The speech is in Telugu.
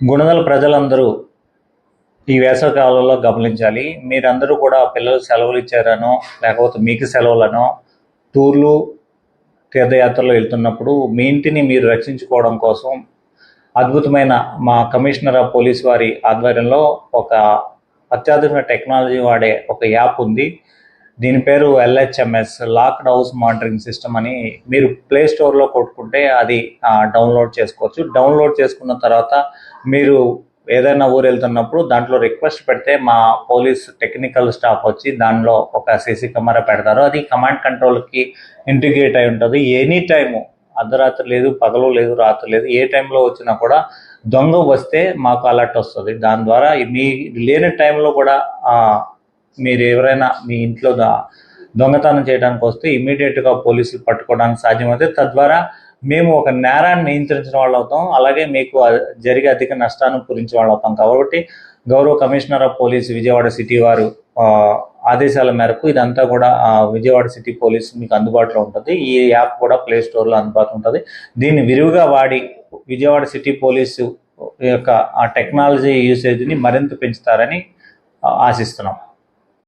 గుణదల ప్రజలందరూ ఈ వేసవికాలంలో గమనించాలి. మీరందరూ కూడా పిల్లలు సెలవులు ఇచ్చారనో లేకపోతే మీకు సెలవులనో టూర్లు తీర్థయాత్రలు వెళ్తున్నప్పుడు మీ ఇంటిని మీరు రక్షించుకోవడం కోసం అద్భుతమైన మా కమిషనర్ ఆఫ్ పోలీస్ వారి ఆధ్వర్యంలో ఒక అత్యాధునిక టెక్నాలజీ వాడే ఒక యాప్ ఉంది. దీని పేరు LHMS locked house monitoring system అని మీరు ప్లే స్టోర్లో కొట్టుకుంటే అది డౌన్లోడ్ చేసుకోవచ్చు. డౌన్లోడ్ చేసుకున్న తర్వాత మీరు ఏదైనా ఊరు వెళ్తున్నప్పుడు దాంట్లో రిక్వెస్ట్ పెడితే మా పోలీస్ టెక్నికల్ స్టాఫ్ వచ్చి దానిలో ఒక సీసీ కెమెరా పెడతారు. అది కమాండ్ కంట్రోల్కి ఇంటిగ్రేట్ అయి ఉంటుంది. ఎనీ టైము అర్ధరాత్రి లేదు పగలు లేదు రాత్రి లేదు ఏ టైంలో వచ్చినా కూడా దొంగ వస్తే మాకు అలర్ట్ వస్తుంది. దాని ద్వారా మీ లేని టైంలో కూడా మీరు ఎవరైనా మీ ఇంట్లో దొంగతనం చేయడానికి వస్తే ఇమీడియట్గా పోలీసులు పట్టుకోవడానికి సాధ్యమైతే తద్వారా మేము ఒక నేరాన్ని నియంత్రించిన వాళ్ళు అవుతాం అలాగే మీకు జరిగే అధిక నష్టాన్ని పూరించే వాళ్ళు అవుతాం కాబట్టి గౌరవ commissioner of police Vijayawada city వారు ఆదేశాల మేరకు ఇదంతా కూడా విజయవాడ సిటీ పోలీస్ మీకు అందుబాటులో ఉంటుంది. ఈ యాప్ కూడా ప్లే స్టోర్లో అందుబాటులో ఉంటుంది. దీన్ని విరివిగా వాడి విజయవాడ సిటీ పోలీసు యొక్క ఆ టెక్నాలజీ యూసేజ్ని మరింత పెంచుతారని ఆశిస్తున్నాం.